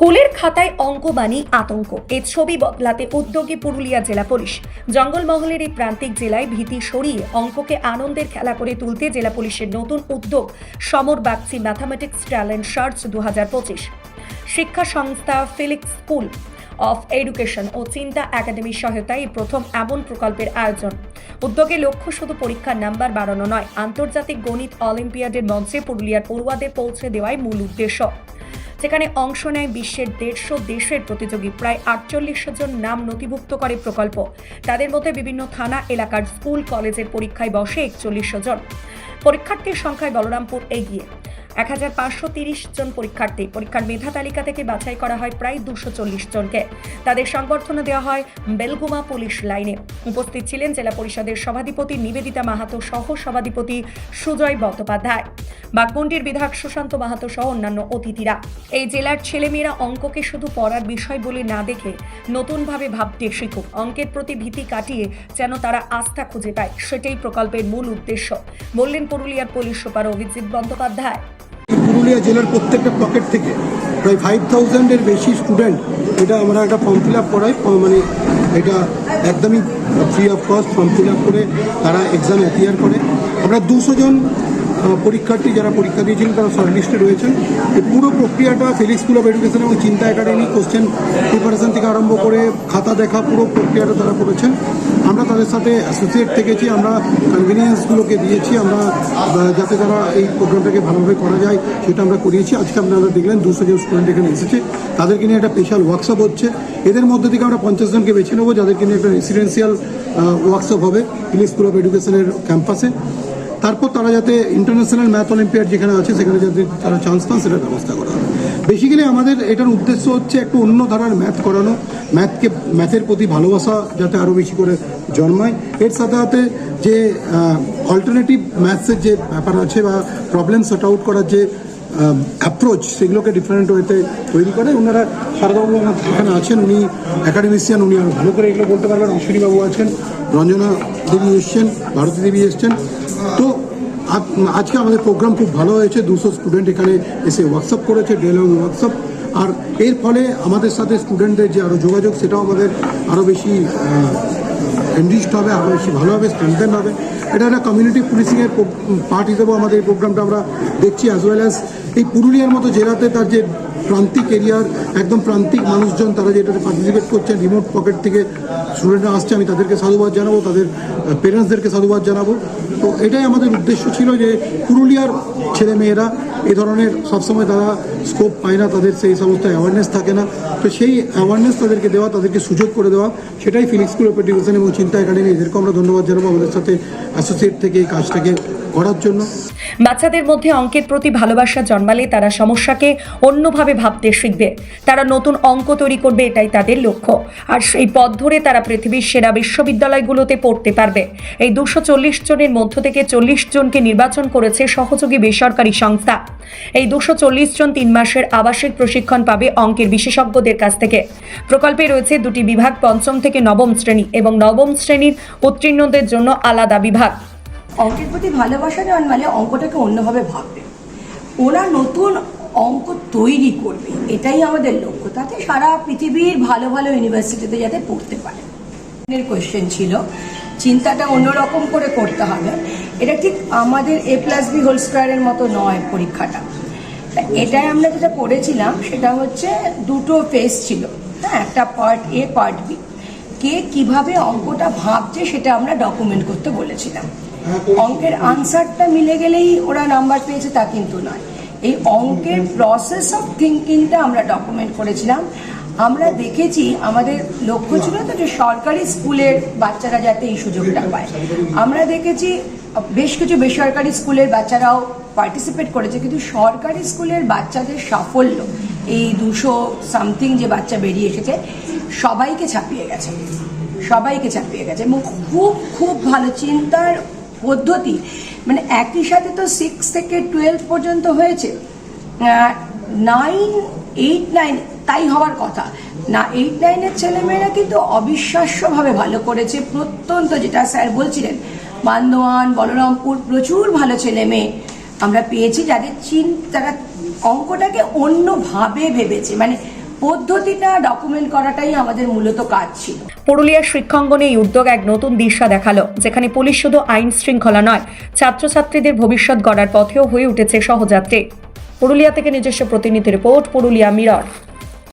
স্কুলের খাতায় অঙ্কবাণী আতঙ্ক। এর ছবি বদলাতে উদ্যোগী পুরুলিয়া জেলা পুলিশ। জঙ্গলমহলের এই প্রান্তিক জেলায় ভীতি সরিয়ে অঙ্ককে আনন্দের খেলা করে তুলতে জেলা পুলিশের নতুন উদ্যোগ Samar Bagchi mathematics talent search দু হাজার পঁচিশ। শিক্ষা সংস্থা ফিলিক্স স্কুল অফ এডুকেশন ও চিন্তা একাডেমির সহায়তায় প্রথম এমন প্রকল্পের আয়োজন। উদ্যোগে লক্ষ্য শুধু পরীক্ষার নাম্বার বাড়ানো নয়, আন্তর্জাতিক গণিত অলিম্পিয়াডের মঞ্চে পুরুলিয়ার পড়ুয়াদের পৌঁছে দেওয়াই মূল উদ্দেশ্য। যেখানে অংশ নেয় বিশ্বের দেড়শো দেশের প্রতিযোগী, প্রায় আটচল্লিশশো জন নাম নথিভুক্ত করে প্রকল্প। তাদের মধ্যে বিভিন্ন থানা, এলাকার স্কুল, কলেজের পরীক্ষায় বসে একচল্লিশশো জন। পরীক্ষার্থীর সংখ্যায় বলরামপুর এগিয়ে। এক হাজার পাঁচশো তিরিশ জন পরীক্ষার্থী পরীক্ষার মেধা তালিকা থেকে বাছাই করা হয় প্রায় দুশো চল্লিশ জনকে। তাদের সংবর্ধনা দেওয়া হয় বেলগুমা পুলিশ লাইনে। উপস্থিত ছিলেন জেলা পরিষদের সভাধিপতি নিবেদিতা মাহাতো সহ সভাধিপতি সুজয় বন্দ্যোপাধ্যায়। বাগমন্ডির বিধায়ক সুশান্ত মাহাতো সহ অন্যান্য অতিথিরা। এই জেলার ছেলেমেয়েরা অঙ্ককে শুধু পড়ার বিষয় বলে না দেখে নতুনভাবে ভাবতে শিখুক। অঙ্কের প্রতি ভীতি কাটিয়ে যেন তারা আস্থা খুঁজে পায়, সেটাই প্রকল্পের মূল উদ্দেশ্য। বললেন পুরুলিয়ার পুলিশ সুপার অভিজিৎ বন্দ্যোপাধ্যায়। পুরুলিয়া জেলার প্রত্যেকটা পকেট থেকে প্রায় ফাইভ থাউজেন্ডের বেশি স্টুডেন্ট এটা আমরা একটা ফর্ম ফিল আপ করাই মানে এটা একদমই free of cost form fill up করে তারা এক্সাম অ্যাপিয়ার করে। আমরা দুশো জন পরীক্ষার্থী যারা পরীক্ষা দিয়েছিলেন তারা শর্ট লিস্টে রয়েছেন। এই পুরো প্রক্রিয়াটা ফিলিক্স স্কুল অফ এডুকেশন এবং চিন্তা একাডেমি কোশ্চেন প্রিপারেশন থেকে আরম্ভ করে খাতা দেখা পুরো প্রক্রিয়াটা তারা করেছেন। আমরা তাদের সাথে অ্যাসোসিয়েট থেকেছি, আমরা কনভিনিয়েন্সগুলোকে দিয়েছি, আমরা যাতে তারা এই প্রোগ্রামটাকে ভালোভাবে করা যায়, সেটা আমরা করিয়েছি। আজকে আপনারা দেখলেন, দুশো জন স্টুডেন্ট এখানে এসেছে। তাদেরকে নিয়ে একটা স্পেশাল ওয়ার্কশপ হচ্ছে। এদের মধ্যে থেকে আমরা পঞ্চাশ জনকে বেছে নেব, যাদেরকে নিয়ে একটা রেসিডেন্সিয়াল ওয়ার্কশপ হবে ফিলিপ স্কুল অফ এডুকেশনের ক্যাম্পাসে তারপর তারা যাতে ইন্টারন্যাশনাল ম্যাথ অলিম্পিয়াড যেখানে আছে, সেখানে যাতে তারা চান্স পান, সেটার ব্যবস্থা করা হবে। বেসিক্যালি আমাদের এটার উদ্দেশ্য হচ্ছে একটু অন্য ধারার ম্যাথ করানো ম্যাথকে ম্যাথের প্রতি ভালোবাসা যাতে আরও বেশি করে জন্মায়। এর সাথে সাথে যে অল্টারনেটিভ ম্যাথসের যে ব্যাপার আছে বা প্রবলেম সর্ট আউট করার যে অ্যাপ্রোচ সেগুলোকে ডিফারেন্ট ওয়েতে তৈরি করে। ওনারা সারদাবাবু এখানে আছেন, উনি একাডেমিশিয়ান উনি আরও ভালো করে এগুলো বলতে পারবেন। অশ্বিনীবাবু আছেন, রঞ্জনা দেবী এসছেন, ভারতী দেবী এসছেন। তো আজকে আমাদের প্রোগ্রাম খুব ভালো হয়েছে। দুশো স্টুডেন্ট এখানে এসে ওয়ার্কশপ করেছে ডে লং ওয়ার্কশপ আর এর ফলে আমাদের সাথে স্টুডেন্টদের যে আরও যোগাযোগ, সেটাও আমাদের আরও বেশি এনরিচড হবে আরও বেশি ভালোভাবে স্ট্রেন্থেন হবে। এটা একটা কমিউনিটি পুলিশিংয়ের পার্ট হিসেবেও আমাদের এই প্রোগ্রামটা আমরা দেখছি অ্যাজ ওয়েল অ্যাজ এই পুরুলিয়ার মতো জেলাতে তার যে প্রান্তিক এরিয়ার, একদম প্রান্তিক মানুষজন তারা যেটাতে পার্টিসিপেট করছেন রিমোট পকেট থেকে স্টুডেন্টরা আসছে, আমি তাদেরকে সাধুবাদ জানাব, তাদের পেরেন্টসদেরকে সাধুবাদ জানাব। তো এটাই আমাদের উদ্দেশ্য ছিল যে পুরুলিয়ার ছেলে মেয়েরা এই ধরনের সবসময় তারা স্কোপ পায় না, তাদের সেই সমস্ত অ্যাওয়ারনেস থাকে না। তো সেই অ্যাওয়ারনেস তাদেরকে দেওয়া, তাদেরকে সুযোগ করে দেওয়া, সেটাই ফিলিক্স স্কুল এডুকেশন এবং চিন্তা একাডেমি এদেরকে আমরা ধন্যবাদ জানাব আমাদের সাথে অ্যাসোসিয়েট থেকে এই কাজটাকে করার জন্য। বাচ্চাদের মধ্যে অঙ্কের প্রতি ভালোবাসা জন্মালে তারা সমস্যাকে অন্যভাবে ভাবতে শিখবে। তারা নতুন অঙ্ক তৈরি করবে, এটাই তাদের লক্ষ্য। আর সেই পথ ধরে তারা পৃথিবীর সেরা বিশ্ববিদ্যালয়গুলোতে পড়তে পারবে। এই দুশো চল্লিশ জনের মধ্য থেকে চল্লিশ জনকে নির্বাচন করেছে সহযোগী বেসরকারি সংস্থা। এই দুশো চল্লিশ জন তিন মাসের আবাসিক প্রশিক্ষণ পাবে অঙ্কের বিশেষজ্ঞদের কাছ থেকে। প্রকল্পে রয়েছে দুটি বিভাগ, পঞ্চম থেকে নবম শ্রেণি এবং নবম শ্রেণির উত্তীর্ণদের জন্য আলাদা বিভাগ। অঙ্কের প্রতি ভালোবাসা জন্মালে অঙ্কটাকে অন্যভাবে ভাববে। ওরা নতুন অঙ্ক তৈরি করবে। এটাই আমাদের লক্ষ্য। তাতে সারা পৃথিবীর ভালো ভালো ইউনিভার্সিটিতে যাতে পড়তে পারে। কোয়েশ্চেন ছিল চিন্তাটা অন্যরকম করে করতে হবে। এটা ঠিক আমাদের এ প্লাস বি হোল স্কোয়ারের মতো নয় পরীক্ষাটা। এটাই আমরা যেটা করেছিলাম সেটা হচ্ছে দুটো ফেস ছিল। হ্যাঁ একটা পার্ট এ পার্ট বি কে কীভাবে অঙ্কটা ভাবছে সেটা আমরা ডকুমেন্ট করতে বলেছিলাম। অঙ্কের আনসারটা মিলে গেলেই ওরা নাম্বার পেয়েছে তা কিন্তু নয়। এই অঙ্কের প্রসেস অফ থিঙ্কিংটা আমরা ডকুমেন্ট করেছিলাম। আমরা দেখেছি আমাদের লক্ষ্য ছিল তো যে সরকারি স্কুলের বাচ্চারা যাতে এই সুযোগটা পায়। আমরা দেখেছি বেশ কিছু বেসরকারি স্কুলের বাচ্চারাও পার্টিসিপেট করেছে, কিন্তু সরকারি স্কুলের বাচ্চাদের সাফল্য, এই দুশো সামথিং যে বাচ্চা বেরিয়ে এসেছে, সবাইকে ছাপিয়ে গেছে। সবাইকে ছাপিয়ে গেছে এবং খুব খুব ভালো চিন্তার পদ্ধতি মানে একই সাথে তো সিক্স থেকে টুয়েলভ পর্যন্ত হয়েছে। নাইন এইট নাইন তাই হওয়ার কথা। না এইট নাইনের ছেলেমেয়েরা কিন্তু অবিশ্বাস্যভাবে ভালো করেছে। প্রত্যন্ত যেটা স্যার বলছিলেন বান্দোয়ান বলরামপুর, প্রচুর ভালো ছেলে মেয়ে আমরা পেয়েছি, যাদের চিন তারা অঙ্কটাকে অন্যভাবে ভেবেছে। মানে পদ্ধতিটা ডকুমেন্ট করাটাই আমাদের মূলত কাজ ছিল। পুরুলিয়ার শিক্ষাঙ্গনে এই উদ্যোগ এক নতুন দিশা দেখাল, যেখানে পুলিশ শুধু আইন শৃঙ্খলা নয়, ছাত্রছাত্রীদের ভবিষ্যৎ গড়ার পথেও হয়ে উঠেছে সহযাত্রী। পুরুলিয়া থেকে নিজস্ব প্রতিনিধি রিপোর্ট, পুরুলিয়া মিরর।